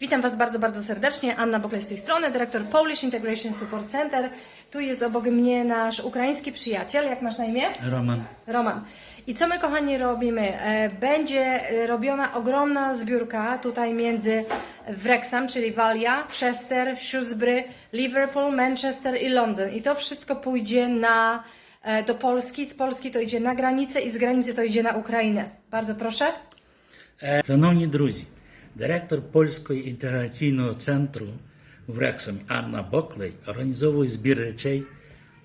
Witam Was bardzo, bardzo serdecznie. Anna Boklej z tej strony, dyrektor Polish Integration Support Center. Tu jest obok mnie nasz ukraiński przyjaciel. Jak masz na imię? Roman. Roman. I co my, kochani, robimy? E, będzie robiona ogromna zbiórka tutaj między Wrexham, czyli Walia, Chester, Shrewsbury, Liverpool, Manchester i Londyn. I to wszystko pójdzie na e, do Polski, z Polski to idzie na granicę i z granicy to idzie na Ukrainę. Bardzo proszę. E, szanowni drodzy, директор польського інтеграційного центру в Рексам Анна Боклей організовує збір речей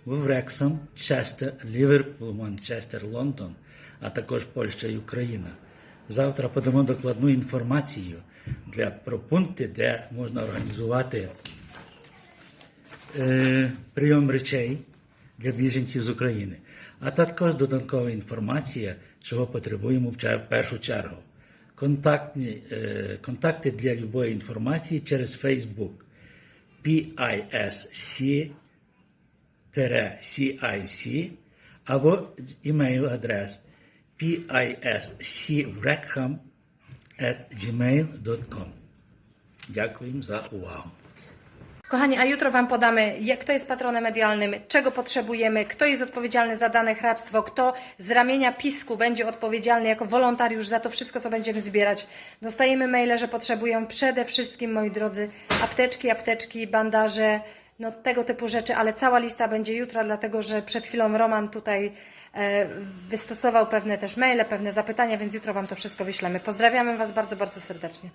в Рексам, Честер, Ліверпул, Манчестер, Лондон, а також Польща і Україна. Завтра подамо докладну інформацію для про пункти, де можна організувати е, прийом речей для біженців з України, а також додаткова інформація, чого потребуємо в першу чергу. Контактні, е, контакти для любої інформації через Facebook PISC-CIC або email-адрес piscwreckham.gmail.com Дякуємо за увагу. Kochani, a jutro Wam podamy, kto jest patronem medialnym, czego potrzebujemy, kto jest odpowiedzialny za dane hrabstwo, kto z ramienia pisku będzie odpowiedzialny jako wolontariusz za to wszystko, co będziemy zbierać. Dostajemy maile, że potrzebują przede wszystkim, moi drodzy, apteczki, apteczki, bandaże, no tego typu rzeczy, ale cała lista będzie jutro, dlatego że przed chwilą Roman tutaj e, wystosował pewne też maile, pewne zapytania, więc jutro Wam to wszystko wyślemy. Pozdrawiamy Was bardzo, bardzo serdecznie.